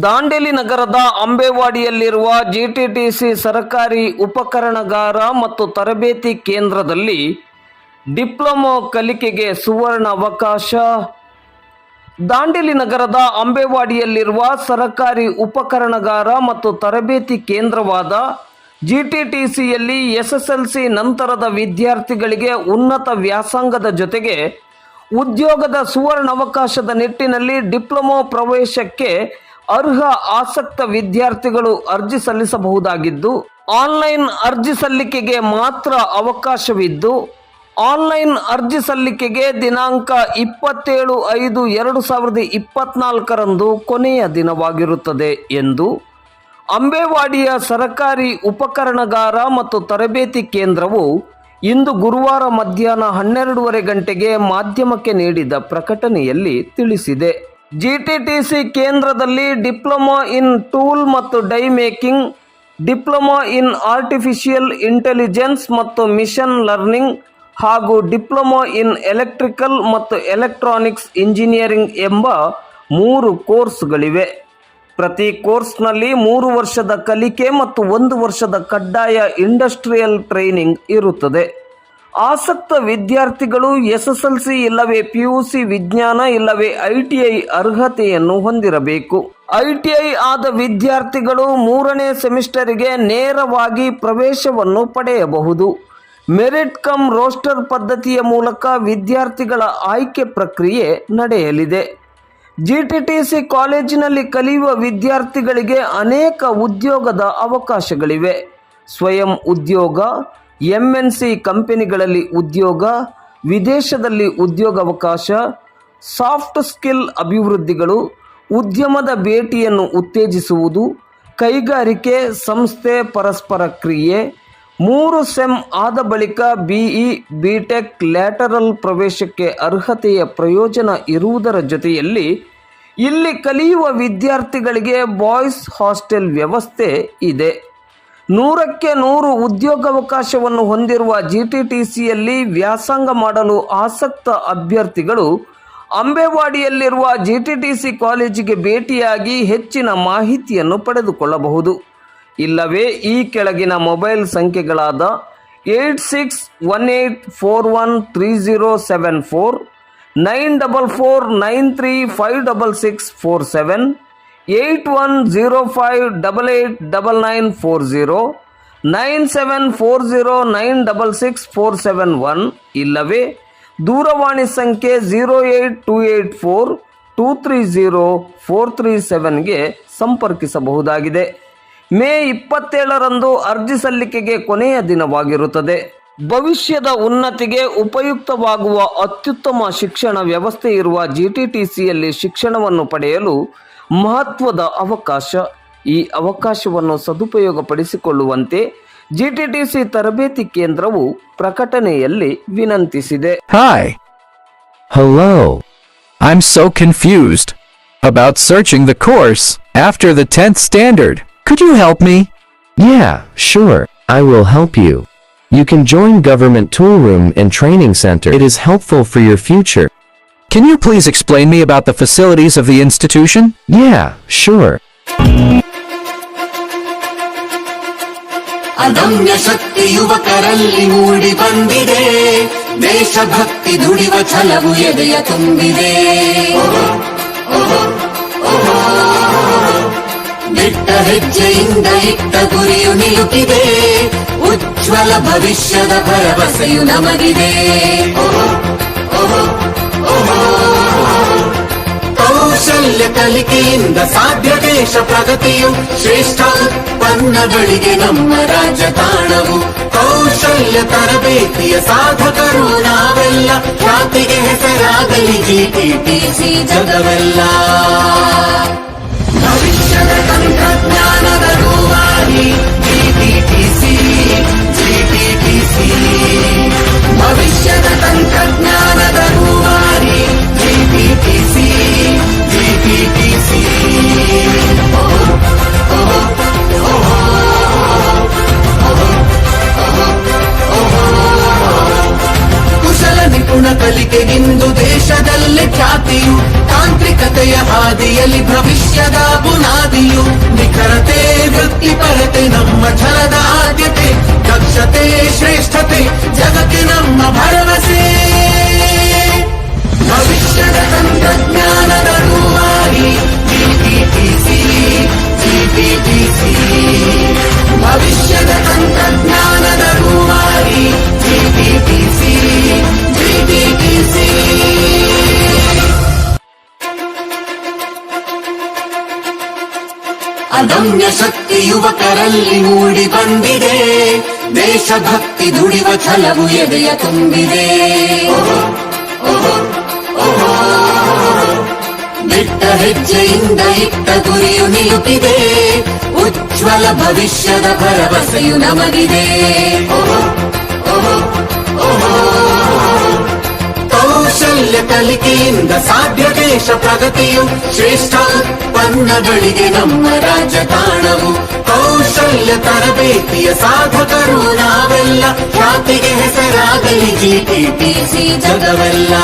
ದಾಂಡೇಲಿ ನಗರದ ಅಂಬೇವಾಡಿಯಲ್ಲಿರುವ ಜಿಟಿಟಿಸಿ ಸರಕಾರಿ ಉಪಕರಣಗಾರ ಮತ್ತು ತರಬೇತಿ ಕೇಂದ್ರದಲ್ಲಿ ಡಿಪ್ಲೊಮೊ ಕಲಿಕೆಗೆ ಸುವರ್ಣ ಅವಕಾಶ. ದಾಂಡೇಲಿ ನಗರದ ಅಂಬೇವಾಡಿಯಲ್ಲಿರುವ ಸರಕಾರಿ ಉಪಕರಣಗಾರ ಮತ್ತು ತರಬೇತಿ ಕೇಂದ್ರವಾದ ಜಿಟಿಟಿಸಿಯಲ್ಲಿ ಎಸ್ಎಸ್ಎಲ್ಸಿ ನಂತರದ ವಿದ್ಯಾರ್ಥಿಗಳಿಗೆ ಉನ್ನತ ವ್ಯಾಸಂಗದ ಜೊತೆಗೆ ಉದ್ಯೋಗದ ಸುವರ್ಣ ಅವಕಾಶದ ನಿಟ್ಟಿನಲ್ಲಿ ಡಿಪ್ಲೊಮೊ ಪ್ರವೇಶಕ್ಕೆ ಅರ್ಹ ಆಸಕ್ತ ವಿದ್ಯಾರ್ಥಿಗಳು ಅರ್ಜಿ ಸಲ್ಲಿಸಬಹುದಾಗಿದ್ದು, ಆನ್ಲೈನ್ ಅರ್ಜಿ ಸಲ್ಲಿಕೆಗೆ ಮಾತ್ರ ಅವಕಾಶವಿದ್ದು, ಆನ್ಲೈನ್ ಅರ್ಜಿ ಸಲ್ಲಿಕೆಗೆ ದಿನಾಂಕ ಇಪ್ಪತ್ತೇಳು ಐದು ಎರಡು ಸಾವಿರದ ಇಪ್ಪತ್ನಾಲ್ಕರಂದು ಕೊನೆಯ ದಿನವಾಗಿರುತ್ತದೆ ಎಂದು ಅಂಬೇವಾಡಿಯ ಸರಕಾರಿ ಉಪಕರಣಗಾರ ಮತ್ತು ತರಬೇತಿ ಕೇಂದ್ರವು ಇಂದು ಗುರುವಾರ ಮಧ್ಯಾಹ್ನ ಹನ್ನೆರಡೂವರೆ ಗಂಟೆಗೆ ಮಾಧ್ಯಮಕ್ಕೆ ನೀಡಿದ ಪ್ರಕಟಣೆಯಲ್ಲಿ ತಿಳಿಸಿದೆ. ಜಿಟಿಟಿಸಿ ಕೇಂದ್ರದಲ್ಲಿ ಡಿಪ್ಲೊಮಾ ಇನ್ ಟೂಲ್ ಮತ್ತು die making, diploma in artificial intelligence ಮತ್ತು ಮಿಷನ್ ಲರ್ನಿಂಗ್ ಹಾಗೂ ಡಿಪ್ಲೊಮಾ ಇನ್ ಎಲೆಕ್ಟ್ರಿಕಲ್ ಮತ್ತು ಎಲೆಕ್ಟ್ರಾನಿಕ್ಸ್ ಇಂಜಿನಿಯರಿಂಗ್ ಎಂಬ ಮೂರು ಕೋರ್ಸ್ಗಳಿವೆ. ಪ್ರತಿ ಕೋರ್ಸ್ನಲ್ಲಿ ಮೂರು ವರ್ಷದ ಕಲಿಕೆ ಮತ್ತು ಒಂದು ವರ್ಷದ ಕಡ್ಡಾಯ ಇಂಡಸ್ಟ್ರಿಯಲ್ ಟ್ರೈನಿಂಗ್ ಇರುತ್ತದೆ. ಆಸಕ್ತ ವಿದ್ಯಾರ್ಥಿಗಳು ಎಸ್ಎಸ್ಎಲ್ಸಿ ಇಲ್ಲವೇ ಪಿಯುಸಿ ವಿಜ್ಞಾನ ಇಲ್ಲವೇ ಐಟಿಐ ಅರ್ಹತೆಯನ್ನು ಹೊಂದಿರಬೇಕು. ಐಟಿಐ ಆದ ವಿದ್ಯಾರ್ಥಿಗಳು ಮೂರನೇ ಸೆಮಿಸ್ಟರಿಗೆ ನೇರವಾಗಿ ಪ್ರವೇಶವನ್ನು ಪಡೆಯಬಹುದು. ಮೆರಿಟ್ ಕಮ್ ರೋಸ್ಟರ್ ಪದ್ಧತಿಯ ಮೂಲಕ ವಿದ್ಯಾರ್ಥಿಗಳ ಆಯ್ಕೆ ಪ್ರಕ್ರಿಯೆ ನಡೆಯಲಿದೆ. ಜಿಟಿಟಿಸಿ ಕಾಲೇಜಿನಲ್ಲಿ ಕಲಿಯುವ ವಿದ್ಯಾರ್ಥಿಗಳಿಗೆ ಅನೇಕ ಉದ್ಯೋಗದ ಅವಕಾಶಗಳಿವೆ. ಸ್ವಯಂ ಉದ್ಯೋಗ ಎಂಎನ್ಸಿ ಕಂಪೆನಿಗಳಲ್ಲಿ ಉದ್ಯೋಗ, ವಿದೇಶದಲ್ಲಿ ಉದ್ಯೋಗಾವಕಾಶ ಸಾಫ್ಟ್ ಸ್ಕಿಲ್ ಅಭಿವೃದ್ಧಿಗಳು, ಉದ್ಯಮದ ಭೇಟಿಯನ್ನು ಉತ್ತೇಜಿಸುವುದು, ಕೈಗಾರಿಕೆ ಸಂಸ್ಥೆ ಪರಸ್ಪರ ಕ್ರಿಯೆ, ಮೂರು ಸೆಮ್ ಆದ ಬಳಿಕ ಬಿಇ, ಬಿಟೆಕ್ ಲ್ಯಾಟರಲ್ ಪ್ರವೇಶಕ್ಕೆ ಅರ್ಹತೆಯ ಪ್ರಯೋಜನ ಇರುವುದರ ಜೊತೆಯಲ್ಲಿ ಇಲ್ಲಿ ಕಲಿಯುವ ವಿದ್ಯಾರ್ಥಿಗಳಿಗೆ ಬಾಯ್ಸ್ ಹಾಸ್ಟೆಲ್ ವ್ಯವಸ್ಥೆ ಇದೆ. ನೂರಕ್ಕೆ ನೂರು ಉದ್ಯೋಗಾವಕಾಶವನ್ನು ಹೊಂದಿರುವ ಜಿಟಿಟಿಸಿಯಲ್ಲಿ ವ್ಯಾಸಂಗ ಮಾಡಲು ಆಸಕ್ತ ಅಭ್ಯರ್ಥಿಗಳು ಅಂಬೇವಾಡಿಯಲ್ಲಿರುವ ಜಿಟಿಟಿಸಿ ಕಾಲೇಜಿಗೆ ಭೇಟಿಯಾಗಿ ಹೆಚ್ಚಿನ ಮಾಹಿತಿಯನ್ನು ಪಡೆದುಕೊಳ್ಳಬಹುದು. ಇಲ್ಲವೇ ಈ ಕೆಳಗಿನ mobile ಸಂಖ್ಯೆಗಳಾದ eight six one eight four one three zero seven four nine double four nine three five double six four seven eight one zero five double eight double nine four zero, nine seven four zero nine double six four seven one ಇಲ್ಲವೇ. ದೂರವಾಣಿ ಸಂಖ್ಯೆ zero eight two eight four two three zero four three ಸೆವೆನ್ಗೆ ಸಂಪರ್ಕಿಸಬಹುದಾಗಿದೆ. May ಇಪ್ಪತ್ತೇಳರಂದು ಅರ್ಜಿ ಸಲ್ಲಿಕೆಗೆ ಕೊನೆಯ ದಿನವಾಗಿರುತ್ತದೆ. ಭವಿಷ್ಯದ ಉನ್ನತಿಗೆ ಉಪಯುಕ್ತವಾಗುವ ಅತ್ಯುತ್ತಮ ಶಿಕ್ಷಣ ವ್ಯವಸ್ಥೆ ಇರುವ ಜಿಟಿಟಿಸಿಯಲ್ಲಿ ಶಿಕ್ಷಣವನ್ನು ಪಡೆಯಲು ಮಹತ್ವದ ಅವಕಾಶ ಈ ಅವಕಾಶವನ್ನು ಸದುಪಯೋಗಪಡಿಸಿಕೊಳ್ಳುವಂತೆ ಜಿಟಿಟಿಸಿ ತರಬೇತಿ ಕೇಂದ್ರವು ಪ್ರಕಟಣೆಯಲ್ಲಿ ವಿನಂತಿಸಿದೆ. Hi hello I am so confused about searching the course after the tenth standard could you help me? Yeah sure I will help you you can join government tool room and training centre it is helpful for your future Can you please explain me about the facilities of the institution? Yeah, sure. ಅದಮ್ಯ ಶಕ್ತಿ ಯುವಕರಲ್ಲಿ ಮೂಡಿ ಬಂದಿದೆ ದೇಶಭಕ್ತಿ ದುಡಿವ ಛಲವು ಎದೆಯ ತುಂಬಿದೆ ದಿಟ್ಟ ಹೆಜ್ಜೆಯಿಂದ ಇಟ್ಟ ಗುರಿಯು ನಿಲುಕಿದೆ ಉಜ್ವಲ ಭವಿಷ್ಯದ ಭರವಸೆಯು ನಮಗಿದೆ ಕೌಶಲ್ಯ ಕಲಿಕೆಯಿಂದ ಸಾಧ್ಯ ದೇಶ ಪ್ರಗತಿಯು ಶ್ರೇಷ್ಠ ಉತ್ಪನ್ನಗಳಿಗೆ ನಮ್ಮ ರಾಜ್ಯ ತಾಣವು ಕೌಶಲ್ಯ ತರಬೇತಿಯ ಸಾಧಕರು ನಾವೆಲ್ಲ. ಜಾತಿಗೆ ಹೆಸರಾಗಲಿ ಜಿಟಿಟಿಸಿ ಜಗವೆಲ್ಲ. ಭವಿಷ್ಯದ ಕಲಿಕೆಗಿಂದು ದೇಶದಲ್ಲಿ ಖ್ಯಾತಿಯು ತಾಂತ್ರಿಕತೆಯ ಹಾದಿಯಲ್ಲಿ ಭವಿಷ್ಯ ಬುನಾದಿಯು ನಿಖರತೆ ವೃತ್ತಿಪರತೆ ನಮ್ಮ ಛಲದ ಆದ್ಯತೆ, ದಕ್ಷತೆ, ಶ್ರೇಷ್ಠತೆ ಜಗಕ್ಕೆ ನಮ್ಮ ಭರವಸೆ. ಭವಿಷ್ಯದ ಅದಮ್ಯ ಶಕ್ತಿ ಯುವಕರಲ್ಲಿ ಮೂಡಿ ಬಂದಿದೆ. ದೇಶಭಕ್ತಿ ದುಡಿವ ಛಲವು ಎದೆಯ ತುಂಬಿದೆ. ಬಿಟ್ಟ ಹೆಜ್ಜೆಯಿಂದ ಇಟ್ಟ ಗುರಿಯು ನಿಲುಪಿದೆ ಉಜ್ವಲ ಭವಿಷ್ಯದ ಭರವಸೆಯು ನಮಗಿದೆ. ಕಲಿಕೆಯಿಂದ ಸಾಧ್ಯ ದೇಶ ಪ್ರಗತಿಯು ಶ್ರೇಷ್ಠ ಉತ್ಪನ್ನಗಳಿಗೆ ನಮ್ಮ ರಾಜ್ಯ ತಾಣವು. ಕೌಶಲ್ಯ ತರಬೇತಿಯ ಸಾಧಕರು ನಾವೆಲ್ಲ. ಖ್ಯಾತಿಗೆ ಹೆಸರಾಗಲಿ ಜಿಟಿಟಿಸಿ ಜಗವೆಲ್ಲ.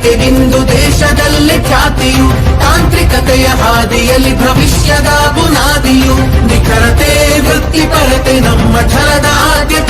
ಕಲಿಕೆಗಿಂದು ದೇಶದಲ್ಲಿ ಖ್ಯಾತಿಯು ತಾಂತ್ರಿಕತೆಯ ಹಾದಿಯಲ್ಲಿ ಭವಿಷ್ಯದ ಬುನಾದಿಯು ನಿಖರತೆ ವೃತ್ತಿಪರತೆ ನಮ್ಮ ಛಲದ ಆದ್ಯತೆ.